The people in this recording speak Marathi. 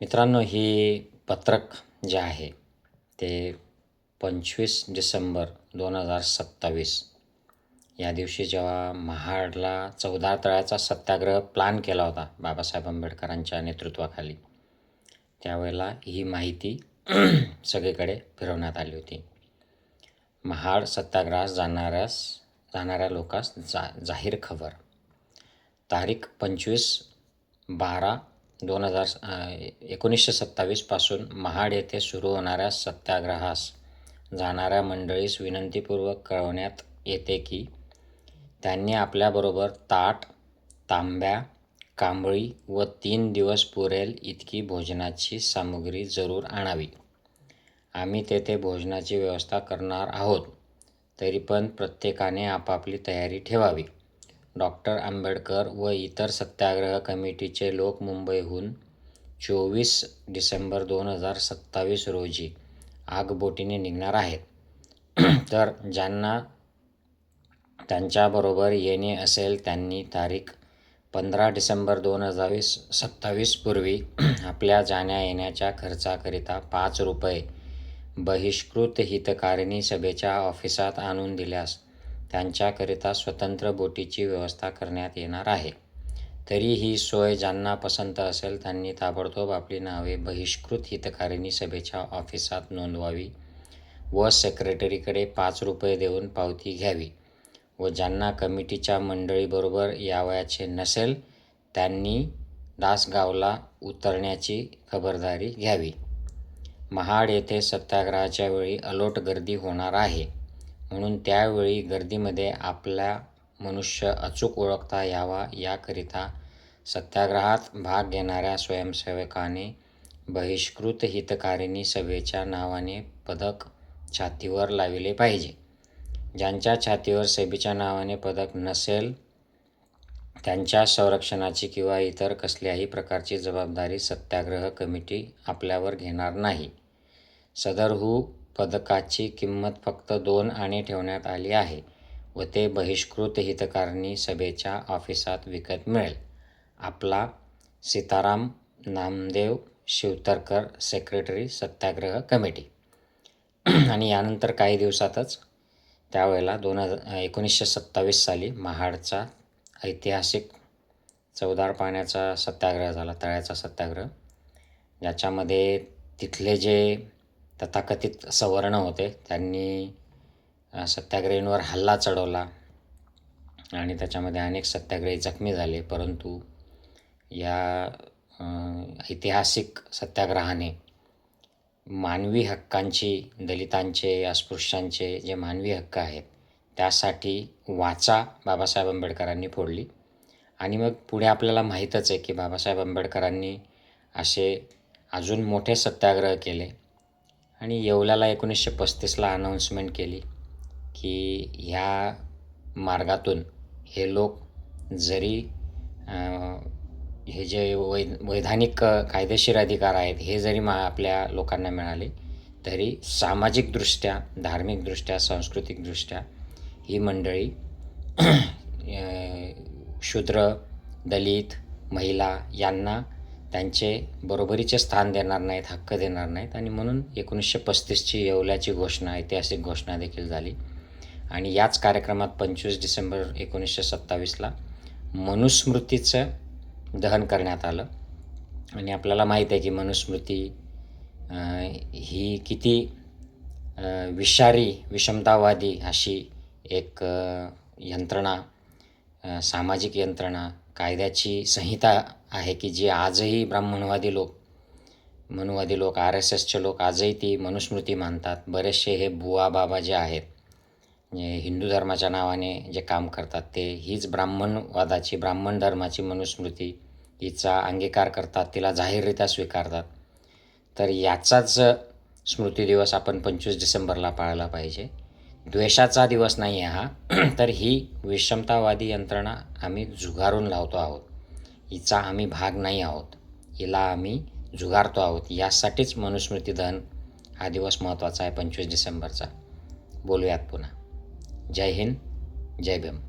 मित्रांनो ही पत्रक जे आहे ते पंचवीस डिसेंबर दोन हजार सत्तावीस. या दिवशी जेव्हा महाडला चौदा तळ्याचा सत्याग्रह प्लॅन केला होता बाबासाहेब आंबेडकरांच्या नेतृत्वाखाली त्यावेळेला ही माहिती सगळीकडे फिरवण्यात आली होती. महाड सत्याग्रहास जाणाऱ्यास जाणाऱ्या लोकांस जा जाहीर खबर. तारीख पंचवीस बारा दोन हजार एकोणीसशे सत्तावीसपासून महाड येथे सुरू होणाऱ्या सत्याग्रहास जाणाऱ्या मंडळीस विनंतीपूर्वक कळवण्यात येते की त्यांनी आपल्याबरोबर ताट तांब्या कांबळी व तीन दिवस पुरेल इतकी भोजनाची सामुग्री जरूर आणावी. आम्ही तेथे भोजनाची व्यवस्था करणार आहोत तरी पण प्रत्येकाने आपापली तयारी ठेवावी. डॉक्टर आंबेडकर व इतर सत्याग्रह कमिटीचे लोक मुंबईहून चोवीस डिसेंबर दोन हजार सत्तावीस रोजी आगबोटीने निघणार आहेत. तर ज्यांना त्यांच्याबरोबर येणे असेल त्यांनी तारीख पंधरा डिसेंबर दोन हजार वीस सत्तावीसपूर्वी आपल्या जाण्या येण्याच्या खर्चाकरिता पाच रुपये बहिष्कृत हितकारिणी सभेच्या ऑफिसात आणून दिल्यास त्यांच्याकरिता स्वतंत्र बोटीची व्यवस्था करण्यात येणार आहे. तरी ही सोय ज्यांना पसंत असेल त्यांनी ताबडतोब आपली नावे बहिष्कृत हितकारिणी सभेच्या ऑफिसात नोंदवावी व सेक्रेटरीकडे पाच रुपये देऊन पावती घ्यावी व ज्यांना कमिटीच्या मंडळीबरोबर यावयाचे नसेल त्यांनी दासगावला उतरण्याची खबरदारी घ्यावी. महाड येथे सत्याग्रहाच्या वेळी अलोट गर्दी होणार आहे. म्हणून त्यावेळी गर्दीमध्ये आपला मनुष्य अचूक ओळखता यावा याकरिता सत्याग्रहात भाग घेणाऱ्या स्वयंसेवकाने बहिष्कृत हितकारिणी सभेच्या नावाने पदक छातीवर लाविले पाहिजे. ज्यांच्या छातीवर सभेच्या नावाने पदक नसेल त्यांच्या संरक्षणाची किंवा इतर कसल्याही प्रकारची जबाबदारी सत्याग्रह कमिटी आपल्यावर घेणार नाही. सदरहू पदकाची किंमत फक्त दोन आणे ठेवण्यात आली आहे व ते बहिष्कृत हितकारिणी सभेच्या ऑफिसात विकत मिळेल. आपला सीताराम नामदेव शिवतरकर सेक्रेटरी सत्याग्रह कमिटी. आणि यानंतर काही दिवसातच त्यावेळेला दोन हजार एकोणीसशे सत्तावीस साली महाडचा ऐतिहासिक चौदार पाण्याचा सत्याग्रह झाला तळ्याचा सत्याग्रह. ज्याच्यामध्ये तिथले जे तथाकथित सवर्ण होते. त्यांनी सत्याग्रहींवर हल्ला चढवला आणि त्याच्यामध्ये अनेक सत्याग्रही जखमी झाले. परंतु या ऐतिहासिक सत्याग्रहाने मानवी हक्कांची दलितांचे अस्पृश्यांचे जे मानवी हक्क आहेत त्यासाठी वाचा बाबासाहेब आंबेडकरांनी फोडली. आणि मग पुढे आपल्याला माहीतच आहे की बाबासाहेब आंबेडकरांनी असे अजून मोठे सत्याग्रह केले. आणि येवल्याला एकोणीसशे पस्तीसला अनाऊन्समेंट केली की ह्या मार्गातून हे लोक जरी हे जे वै वैधानिक कायदेशीर अधिकार आहेत हे जरी मा आपल्या लोकांना मिळाले तरी सामाजिकदृष्ट्या धार्मिकदृष्ट्या सांस्कृतिकदृष्ट्या ही मंडळी शूद्र दलित महिला यांना त्यांचे बरोबरीचे स्थान देणार नाहीत हक्क देणार नाहीत आणि म्हणून एकोणीसशे पस्तीसची येवल्याची घोषणा ऐतिहासिक घोषणा देखील झाली. आणि याच कार्यक्रमात पंचवीस डिसेंबर एकोणीसशे सत्तावीसला मनुस्मृतीचं दहन करण्यात आलं. आणि आपल्याला माहीत आहे की मनुस्मृती ही किती विषारी विषमतावादी अशी एक यंत्रणा सामाजिक यंत्रणा कायद्याची संहिता आहे की जी आजही ब्राह्मणवादी लोक मनुवादी लोक आर एस एसचे लोक आजही ती मनुस्मृती मानतात. बरेचसे हे बुवा बाबा जे आहेत हिंदू धर्माच्या नावाने जे काम करतात ते हीच ब्राह्मणवादाची ब्राह्मण धर्माची मनुस्मृती हिचा अंगीकार करतात तिला जाहीररित्या स्वीकारतात. तर याचाच स्मृती दिवस आपण पंचवीस डिसेंबरला पाळला पाहिजे. द्वेषाचा दिवस नाही आहे हा. तर ही विषमतावादी यंत्रणा आम्ही झुगारून लावतो आहोत. हिचा आम्ही भाग नाही आहोत. हिला आम्ही झुगारतो आहोत. यासाठीच मनुस्मृती दहन हा दिवस महत्त्वाचा आहे पंचवीस डिसेंबरचा. बोलूयात पुन्हा. जय हिंद जय भीम.